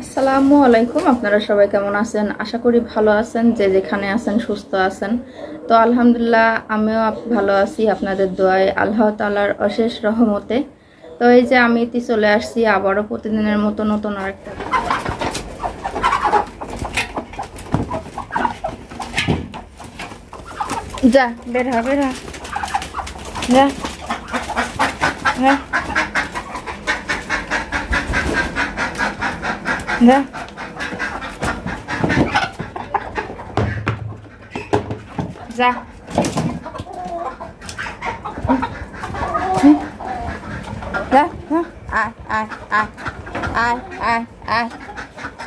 আসসালামু আলাইকুম, আপনারা সবাই কেমন আছেন? আশা করি ভালো আছেন, যে যেখানে আছেন সুস্থ আছেন। তো আলহামদুলিল্লাহ, আমিও ভালো আছি আপনাদের দোয়ায়, আল্লাহ তালার অশেষ রহমতে। তো এই যে আমি ইতি চলে আসছি, আবারও প্রতিদিনের মতো নতুন আরেকটা। যা, বের হ বের হ। যা যা। Nè. Ra. Ra, ra. Ai, ai, ai. Ai, ai, ai.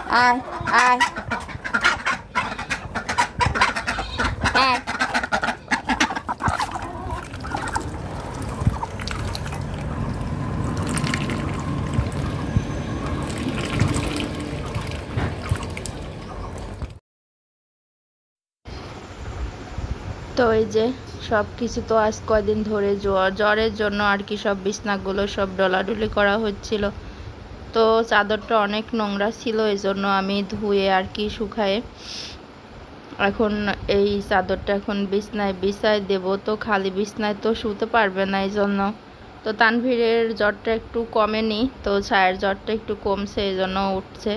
Ai, ai. তো এই যে সব কিছু তো আজ কয়দিন ধরে জ্বর, জ্বরের জন্য আর কি সব বিছনাগুলো সব ডলাডুলি করা হচ্ছিল। তো চাদরটা অনেক নোংরা ছিল এই জন্য আমি ধুয়ে আর কি শুকায়ে এখন এই চাদরটা এখন বিছনায় বিছায় দেব। তো খালি বিছনায় তো শুতে পারবে না এই জন্য তো তানভীরের জ্বরটা একটু কমেনি, তো ছায়ের জ্বরটা একটু কমছে এই জন্য উঠছে।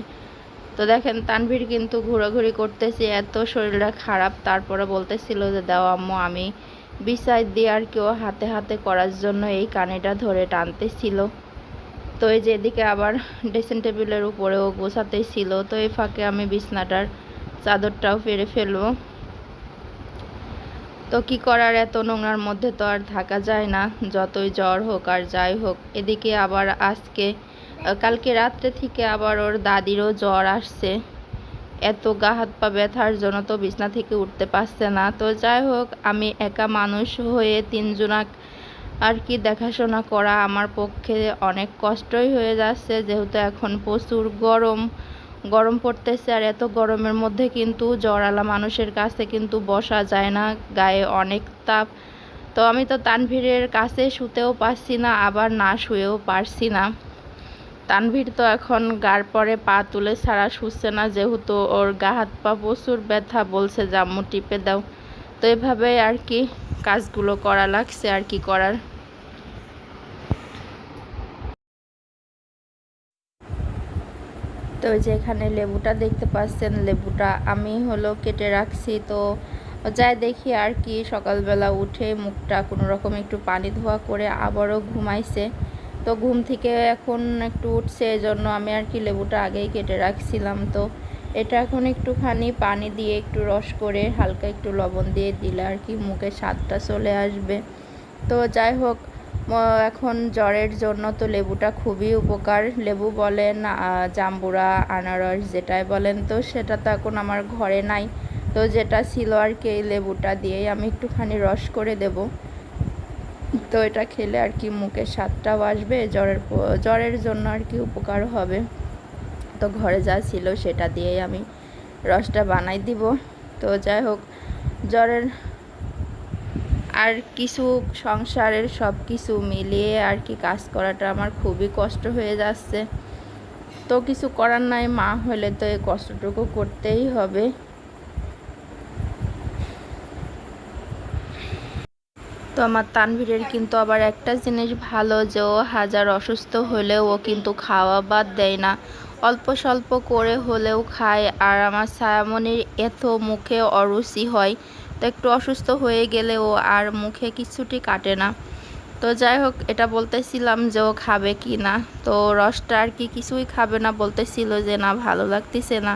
তো দেখেন, তানভীর কিন্তু ঘোরাঘুরি করতেছে, এত শরীরটা খারাপ। তারপরে বলতেছিল যে, দাও আম্মু, আমি বিছাই দিয়ে আর কেউ হাতে হাতে করার জন্য এই কানেটা ধরে টানতেছিল। তো এই যে এদিকে আবার ড্রেসিং টেবিলের উপরেও গোছাতেই ছিল তো এই ফাঁকে আমি বিছনাটার চাদরটাও ফেরে ফেলব। তো কি করার, এত নোংরার মধ্যে তো আর থাকা যায় না। যতই জ্বর হোক আর যাই হোক, এদিকে আবার আজকে কালকে রাত্রে থেকে আবার ওর দাদিরও জ্বর আসছে। এত গা হাত পা ব্যথার জন্য তো বিছনা থেকে উঠতে পারছে না। তো যাই হোক, আমি একা মানুষ হয়ে তিনজনাক আর কি দেখাশোনা করা আমার পক্ষে অনেক কষ্টই হয়ে যাচ্ছে। যেহেতু এখন প্রচুর গরম গরম পড়তেছে আর এত গরমের মধ্যে কিন্তু জ্বরালা মানুষের কাছে কিন্তু বসা যায় না, গায়ে অনেক তাপ। তো আমি তো তানভীরের কাছে শুতেও পারছি না, আবার না শুয়েও পারছি না। তানভীর তো এখন গার পরে পা তুলে ছাড়া শুচ্ছে না, যেহেতু ওর গা হাত পা প্রচুর ব্যথা বলছে, জাম্মু টিপে দাও। তো এভাবে আর কি কাজগুলো করা লাগছে, আর কি করার। তো যে এখানে লেবুটা দেখতে পাচ্ছেন, লেবুটা আমি হলো কেটে রাখছি। তো যাই দেখি আর কি, সকালবেলা উঠে মুখটা কোনো রকম একটু পানি ধোয়া করে আবারও ঘুমাইছে। তো ঘুম থেকে এখন একটু উঠছে এই জন্য আমি আর কি লেবুটা আগেই কেটে রাখছিলাম। তো এটা এখন একটুখানি পানি দিয়ে একটু রস করে হালকা একটু লবণ দিয়ে দিলে আর কি মুখে স্বাদটা চলে আসবে। তো যাই হোক এখন জ্বরের জন্য তো লেবুটা খুবই উপকার। লেবু বলেন জাম্বুরা, আনারস যেটাই বলেন, তো সেটা তো এখন আমার ঘরে নাই। তো যেটা ছিল আর কি এই লেবুটা দিয়েই আমি একটুখানি রস করে দেব। তো এটা খেলে আর কি মুখের স্বাদটাও আসবে, জ্বরের জ্বরের জন্য আর কি উপকার হবে। তো ঘরে যা ছিল সেটা দিয়েই আমি রসটা বানাই দিব। তো যাই হোক, জ্বরের আর কিছু সংসারের সব কিছু মিলিয়ে আর কি কাজ করাটা আমার খুবই কষ্ট হয়ে যাচ্ছে। তো কিছু করার নাই, মা হলে তো এই কষ্টটুকু করতেই হবে। তো আমার তানভীরের কিন্তু আবার একটা জিনিস ভালো যে ও হাজার অসুস্থ হলেও ও কিন্তু খাওয়া বাদ দেয় না। অল্প স্বল্প করে হলেও খায় আর আমার ছায়ামণির এত মুখে অরুচি হয়, তো একটু অসুস্থ হয়ে গেলে ও আর মুখে কিছুটি কাটে না। তো যাই হোক, এটা বলতেছিলাম যে ও খাবে কি না। তো রসটা আর কি কিছুই খাবে না, বলতেছিল যে না, ভালো লাগতেছে না।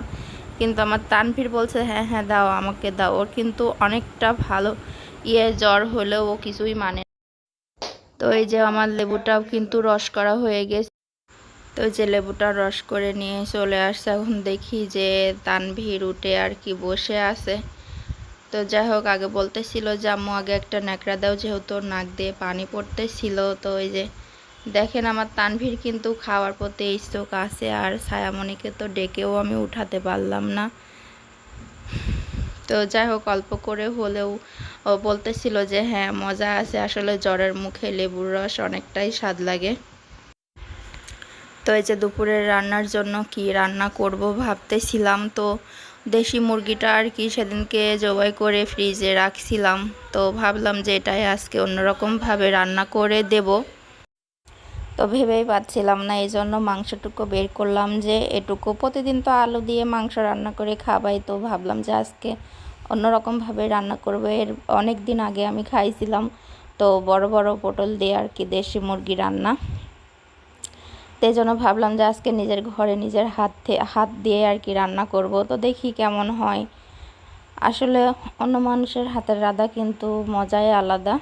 কিন্তু আমার তানভীর বলছে হ্যাঁ হ্যাঁ দাও, আমাকে দাও। ওর কিন্তু অনেকটা ভালো। ইয়ে জ্বর হলেও ও কিছুই মানে। তো এই যে আমার লেবুটাও কিন্তু রস করা হয়ে গেছে। তো যে লেবুটা রস করে নিয়ে চলে আসছে। এখন দেখি যে তানভীর উঠে আর কি বসে আছে। তো যাই হোক, আগে বলতেছিল যে, আম্মু, আগে একটা ন্যাকড়া দাও, যেহেতু নাক দিয়ে পানি পড়তেছিল। তো ওই যে দেখেন, আমার তানভীর কিন্তু খাওয়ার প্রতি ইচ্ছুক আছে। আর ছায়ামণিকে তো ডেকেও আমি উঠাতে পারলাম না। তো যাই হোক, অল্প করে হলেও বলতেছিল যে হ্যাঁ মজা আছে। আসলে জ্বরের মুখে লেবুর রস অনেকটাই স্বাদ লাগে। তো এই যে দুপুরের রান্নার জন্য কি রান্না করব ভাবতেছিলাম। তো দেশি মুরগিটা আর কি সেদিনকে জবাই করে ফ্রিজে রাখছিলাম। তো ভাবলাম যে, এটাই আজকে অন্যরকমভাবে রান্না করে দেব। তো ভেবেই পাচ্ছিলাম না, এই জন্য মাংসটুকু বের করলাম যে এটুকু। প্রতিদিন তো আলু দিয়ে মাংস রান্না করে খাবাই, তো ভাবলাম যে আজকে অন্যরকমভাবে রান্না করব। এর অনেক দিন আগে আমি খাইছিলাম, তো বড় বড় পটল দিয়ে আর কি দেশি মুরগি রান্না। তো এই জন্য ভাবলাম যে আজকে নিজের ঘরে নিজের হাত হাত দিয়ে আর কি রান্না করব। তো দেখি কেমন হয়। আসলে অন্য মানুষের হাতের রাধা কিন্তু মজাই আলাদা।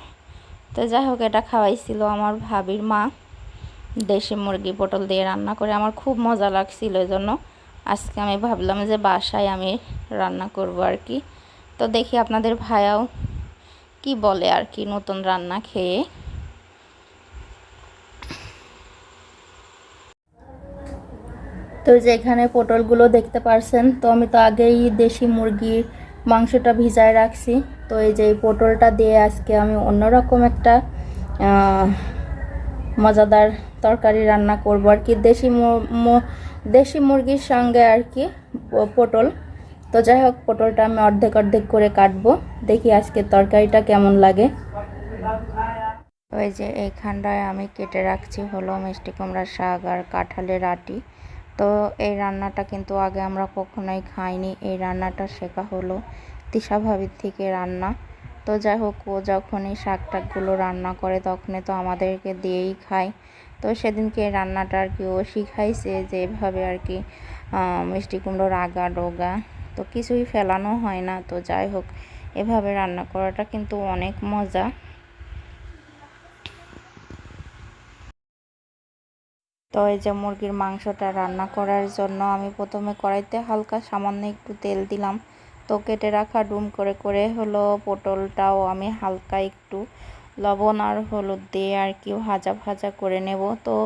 তো যাই হোক, এটা খাওয়াইছিল আমার ভাবির মা। দেশি মুরগি পটল দিয়ে রান্না করে আমার খুব মজা লাগছিল এই জন্য আজকে আমি ভাবলাম যে বাসায় আমি রান্না করব আর কি। তো দেখি আপনাদের ভাইয়াও কি বলে আর কি নতুন রান্না খেয়ে। তো যে এখানে পটলগুলো দেখতে পারছেন, তো আমি তো আগেই দেশি মুরগির মাংসটা ভিজায় রাখছি। তো এই যে পটলটা দিয়ে আজকে আমি অন্যরকম একটা মজাদার তরকারি রান্না করব আর কি। দেশি দেশি মুরগির সঙ্গে আর কি পটল। তো যাই হোক, পটলটা আমি অর্ধেক অর্ধেক করে কাটবো। দেখি আজকে তরকারিটা কেমন লাগে। ওই যে এইখানটায় আমি কেটে রাখছি হলো মিষ্টি কুমড়ার শাক আর কাঁঠালের আটি। তো এই রান্নাটা কিন্তু আগে আমরা কখনোই খাইনি। এই রান্নাটা শেখা হলো তিশা ভাবির থেকে রান্না। তো যাই হোক, ও যখন এই শাক টাকগুলো রান্না করে তখনই তো আমাদেরকে দিয়েই খায়। তো সেদিনকে রান্নাটা আর কি ও শিখাইছে যে এভাবে আর কি মিষ্টি কুমড়োর আগা, ডোগা, তো কিছুই ফেলানো হয় না। তো যাই হোক, এভাবে রান্না করাটা কিন্তু অনেক মজা। তো এই যে মুরগির মাংসটা রান্না করার জন্য আমি প্রথমে কড়াইতে হালকা সামান্য একটু তেল দিলাম। তো কেটে রাখা ডুম করে করে হলো পটলটাও আমি হালকা একটু লবণ আর হলুদ দিয়ে আর কি ভাজা ভাজা করে নেব। তো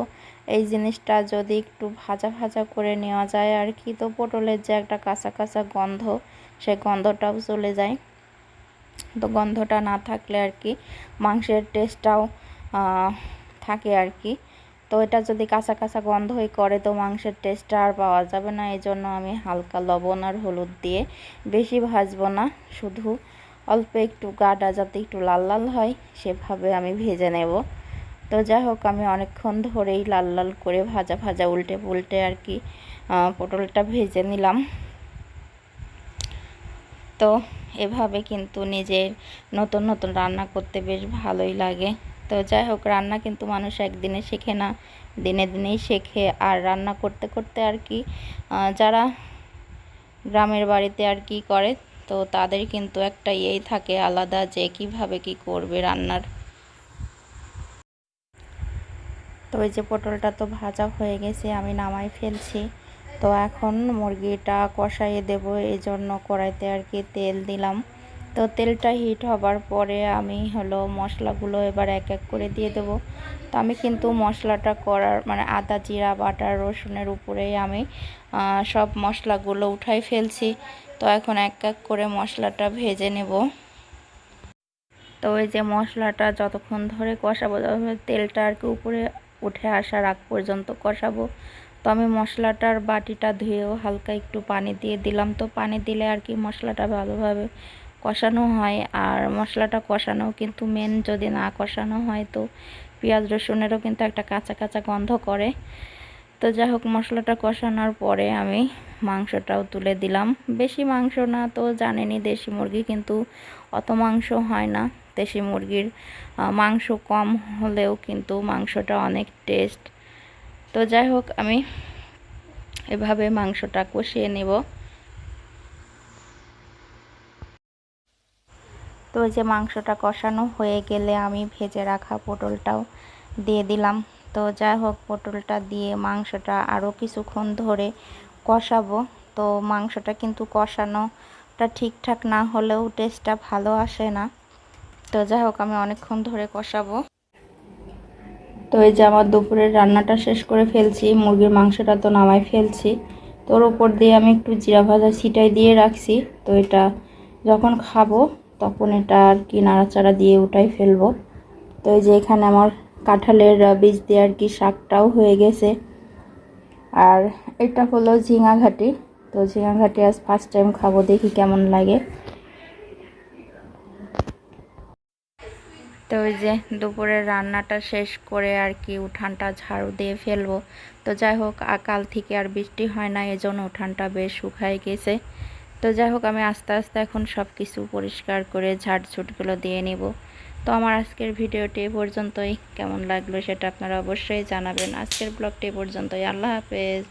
এই জিনিসটা যদি একটু ভাজা ভাজা করে নেওয়া যায় আর কি, তো পটলের যে একটা কাঁচা কাঁচা গন্ধ, সে গন্ধটাও চলে যায়। তো গন্ধটা না থাকলে আর কি মাংসের টেস্টটাও থাকে আর কি। তো এটা যদি কাঁচা কাঁচা গন্ধই করে, তো মাংসের টেস্টটা আর পাওয়া যাবে না। এই জন্য আমি হালকা লবণ আর হলুদ দিয়ে বেশি ভাজবো না। শুধু অল্প একটু গাটা যাতে একটু লাল লাল হয়, সেভাবে আমি ভেজে নেব। তো যাই হোক, আমি অনেকক্ষণ ধরেই লাল লাল করে ভাজা ভাজা উল্টে পুল্টে আর কি পটলটা ভেজে নিলাম। তো এভাবে কিন্তু নিজের নতুন নতুন রান্না করতে বেশ ভালোই লাগে। তো যাই হোক, রান্না কিন্তু মানুষ একদিনে শেখে না, দিনে দিনেই শেখে। আর রান্না করতে করতে আর কি যারা গ্রামের বাড়িতে আর কি করে তো তাদের কিন্তু একটা ইয়েই থাকে আলাদা যে কীভাবে কি করবে রান্নার। তো ওই যে পটলটা তো ভাজা হয়ে গেছে, আমি নামাই ফেলছি। তো এখন মুরগিটা কষাইয়ে দেব এই জন্য কড়াইতে আর কি তেল দিলাম। তো তেলটা হিট হবার পরে আমি হলো মশলাগুলো এবার এক এক করে দিয়ে দেব। তো আমি কিন্তু মশলাটা করার মানে আদা, জিরা বাটার রসুনের উপরেই আমি সব মশলাগুলো উঠাই ফেলছি। তো এখন এক এক করে মশলাটা ভেজে নেব। তো ওই যে মশলাটা যতক্ষণ ধরে কষাবো তেলটা আর কি উপরে উঠে আসার আগ পর্যন্ত কষাবো, তো আমি মশলাটার বাটিটা ধুয়েও হালকা একটু পানি দিয়ে দিলাম। তো পানি দিলে আর কি মশলাটা ভালোভাবে কষানো হয় আর মশলাটা কষানো কিন্তু মেন যদি না কষানো হয় তো পেঁয়াজ রসুনেরও কিন্তু একটা কাঁচা কাঁচা গন্ধ করে। তো যাই হোক, মশলাটা কষানোর পরে আমি মাংসটাও তুলে দিলাম। বেশি মাংস না তো জানেনি দেশি মুরগি কিন্তু অত মাংস হয় না। দেশি মুরগির মাংস কম হলেও কিন্তু মাংসটা অনেক টেস্ট তো যাই হোক, আমি এভাবে মাংসটা কষিয়ে নেব। তো ওই যে মাংসটা কষানো হয়ে গেলে আমি ভেজে রাখা পটলটাও দিয়ে দিলাম। তো যাই হোক, পটলটা দিয়ে মাংসটা আরও কিছুক্ষণ ধরে কষাবো। তো মাংসটা কিন্তু কষানোটা ঠিকঠাক না হলেও টেস্টটা ভালো আসে না। তো যাই হোক, আমি অনেকক্ষণ ধরে কষাবো। তো এই যে আমার দুপুরের রান্নাটা শেষ করে ফেলছি, মুরগির মাংসটা তো নামাই ফেলছি। তোর উপর দিয়ে আমি একটু জিরা ভাজা ছিটাই দিয়ে রাখছি। তো এটা যখন খাব তখন এটা আর কি নাড়াচাড়া দিয়ে উঠাই ফেলব। তো এই যে এখানে আমার কাঁঠালের বীজ দিয়ে আর কি শাকটাও হয়ে গেছে। আর এটা হলো ঝিঙা ঘাটি। তো ঝিঙা ঘাটি আজ ফার্স্ট টাইম খাব, দেখি কেমন লাগে। তো ওই যে দুপুরের রান্নাটা শেষ করে আর কি উঠানটা ঝাড়ু দিয়ে ফেলব। তো যাই হোক আকাল থেকে আর বৃষ্টি হয় না, এজন্য উঠানটা বেশ শুকায় গেছে। তো যাই হোক, আমি আস্তে আস্তে এখন সব কিছু পরিষ্কার করে ঝাড়ঝুটগুলো দিয়ে নেব। তো আমার আজকের ভিডিওটি এ পর্যন্তই। কেমন লাগল সেটা আপনারা অবশ্যই জানাবেন। আজকের ব্লগটি এ পর্যন্তই। আল্লাহ হাফেজ।